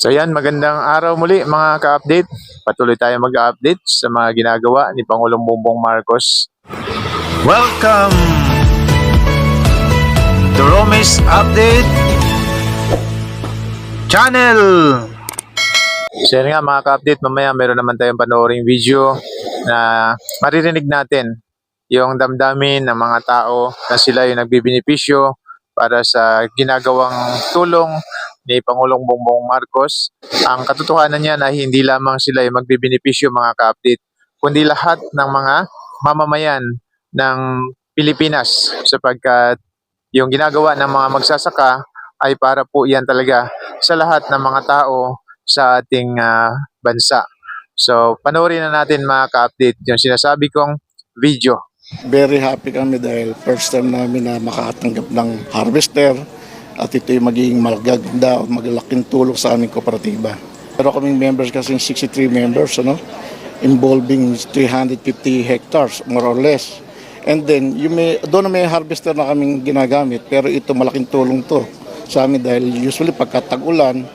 So yan, magandang araw muli mga ka-update. Patuloy tayo mag-update sa mga ginagawa ni Pangulong Bongbong Marcos. Welcome to Romis Update Channel! So yan nga mga ka-update, mamaya meron naman tayong panooring video na maririnig natin yung damdamin ng mga tao na sila yung nagbibinipisyo para sa ginagawang tulong ni Pangulong Bongbong Marcos. Ang katotohanan niya na hindi lamang sila yung magbibinipisyo mga ka-update, kundi lahat ng mga mamamayan ng Pilipinas sapagkat yung ginagawa ng mga magsasaka ay para po yan talaga sa lahat ng mga tao sa ating ah, bansa. So, panoorin na natin mga ka-update yung sinasabi kong video. Very happy kami dahil first time namin na makatanggap ng harvester at ito'y magiging magaganda at maglaking tulong sa aming kooperatiba. Pero kaming members kasi 63 members, ano, involving 350 hectares, more or less. And then, yung may, doon may harvester na kaming ginagamit, pero ito malaking tulong to sa amin dahil usually pagka tag-ulan,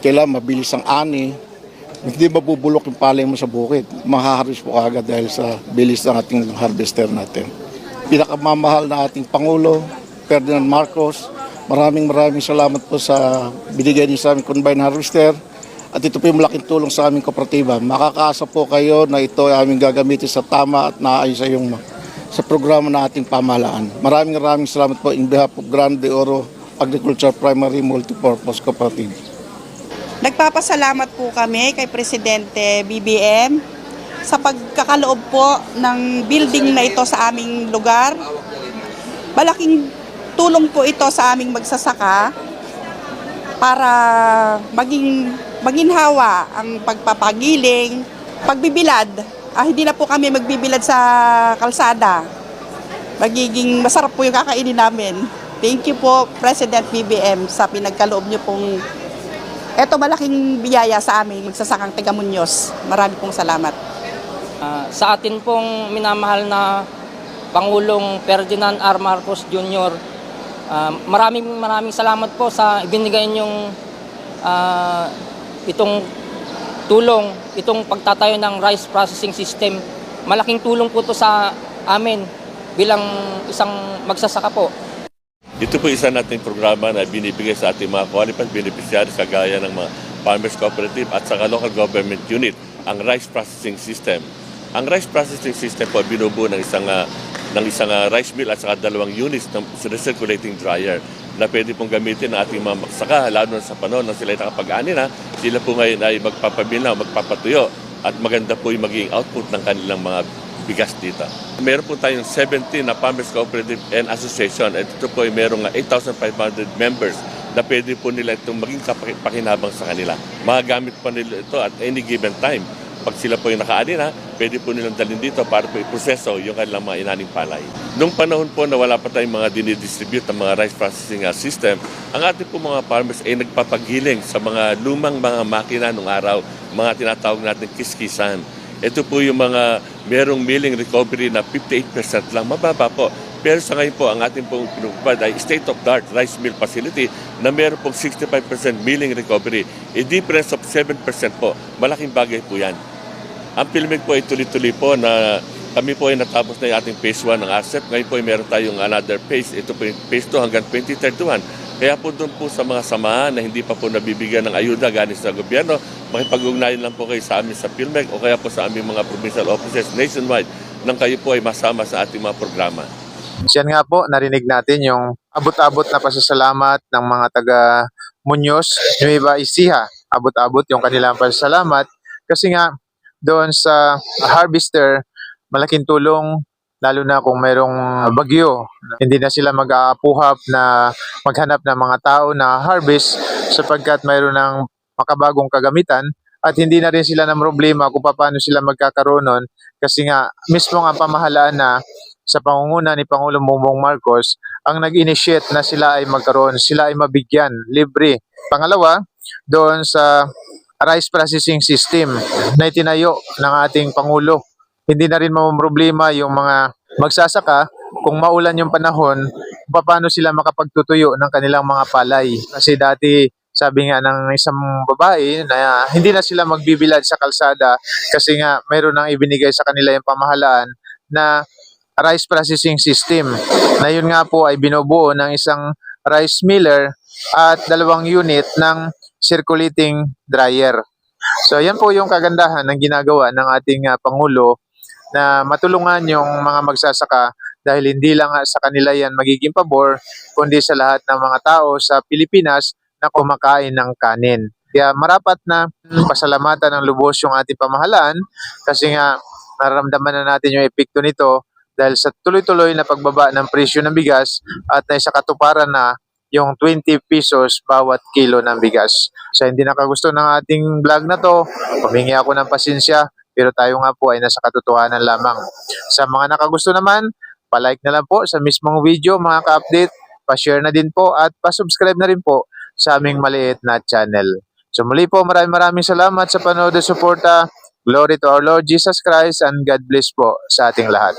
kailangan mabilis ang ani, hindi mabubulok yung palay mo sa bukid. Mahaharvest po agad dahil sa bilis ng ating harvester natin. Pinakamamahal na ating Pangulo, Ferdinand Marcos, maraming maraming salamat po sa binigay niyo sa aming combine harvester. At ito po yung malaking tulong sa aming kooperatiba. Makakaasa po kayo na ito ay aming gagamitin sa tama at naayos sa yung sa programa na ating pamahalaan. Maraming maraming salamat po in behalf of Grande Oro Agriculture Primary Multipurpose Cooperative. Nagpapasalamat po kami kay Presidente BBM sa pagkakaloob po ng building na ito sa aming lugar. Malaking tulong po ito sa aming magsasaka para maging maginhawa ang pagpapagiling, pagbibilad. Ah, hindi na po kami magbibilad sa kalsada. Magiging masarap po yung kakainin namin. Thank you po, President BBM, sa pinagkaloob niyo pong eto malaking biyaya sa amin, magsasakang taga Muñoz. Marami pong salamat. Ah, sa atin pong minamahal na Pangulong Ferdinand R. Marcos Jr., ah, maraming maraming salamat po sa ibinigay niyong ah, itong tulong, itong pagtatayo ng rice processing system. Malaking tulong po to sa amin bilang isang magsasaka po. Ito po isa nating programa na binibigay sa ating mga qualified beneficiaries kagaya ng mga Farmers Cooperative at saka local government unit, ang rice processing system. Ang rice processing system po binubuo ng isang ah, ng isang ah, rice mill at saka dalawang units ng recirculating dryer na pwede pong gamitin ng ating mga magsaka lalo na sa panahon na sila ay nakapag-ani na sila po ngayon ay magpapabinaw, magpapatuyo at maganda po yung magiging output ng kanilang mga bigas dito. Meron po tayong 17 na Farmers Cooperative and Association at ito po ay merong ah, 8,500 members na pwede po nila itong maging kapaki- pakinabang sa kanila. Magagamit pa nila ito at any given time. Pag sila po yung nakaani na, pwede po nilang dalhin dito para po iproseso yung kanilang mga inaning palay. Nung panahon po na wala pa tayong mga dinidistribute ng mga rice processing ah, system, ang ating po mga farmers ay nagpapagiling sa mga lumang mga makina nung araw, mga tinatawag natin kiskisan. Ito po yung mga merong milling recovery na 58% lang, mababa po. Pero sa ngayon po, ang ating pong pinupad ay state-of-the-art rice mill facility na meron pong 65% milling recovery. A difference of 7% po. Malaking bagay po yan. Ang Pilmig po ay tuloy-tuloy po na kami po ay natapos na yung ating phase 1 ng ASEP. Ngayon po ay meron tayong another phase. Ito po yung phase 2 hanggang 2031. Kaya po doon po sa mga samahan na hindi pa po nabibigyan ng ayuda galing sa gobyerno, makipag-ugnayan lang po kayo sa amin sa PhilMec o kaya po sa aming mga provincial offices nationwide nang kayo po ay masama sa ating mga programa. Siyan nga po, narinig natin yung abot-abot na pasasalamat ng mga taga Muñoz, Nueva Ecija. Abot-abot yung kanilang pasasalamat kasi nga doon sa harvester, malaking tulong lalo na kung mayroong bagyo. Hindi na sila mag-aapuhap na maghanap ng mga tao na harvest sapagkat mayroon ng makabagong kagamitan at hindi na rin sila ng problema kung paano sila magkakaroon nun kasi nga mismo ang pamahalaan na sa pangunguna ni Pangulong Bongbong Marcos ang nag-initiate na sila ay magkaroon, sila ay mabigyan, libre. Pangalawa, doon sa rice processing system na itinayo ng ating Pangulo. Hindi na rin problema yung mga magsasaka kung maulan yung panahon, paano sila makapagtutuyo ng kanilang mga palay. Kasi dati sabi nga ng isang babae na hindi na sila magbibilad sa kalsada kasi nga mayroon nang ibinigay sa kanila yung pamahalaan na rice processing system na yun nga po ay binubuo ng isang rice miller at dalawang unit ng circulating dryer. So yan po yung kagandahan ng ginagawa ng ating ah, Pangulo na matulungan yung mga magsasaka dahil hindi lang sa kanila yan magiging pabor kundi sa lahat ng mga tao sa Pilipinas na kumakain ng kanin. Kaya marapat na pasalamatan ng lubos yung ating pamahalaan kasi nga nararamdaman na natin yung epekto nito dahil sa tuloy-tuloy na pagbaba ng presyo ng bigas at na sa katuparan na yung 20 pesos bawat kilo ng bigas. Sa hindi nakagusto ng ating vlog na to, humingi ako ng pasensya pero tayo nga po ay nasa katotohanan lamang. Sa mga nakagusto naman, palike na lang po sa mismong video mga ka-update, pa-share na din po at pa-subscribe na rin po sa aming maliit na channel. So muli po maraming maraming salamat sa panood at suporta. Glory to our Lord Jesus Christ and God bless po sa ating lahat.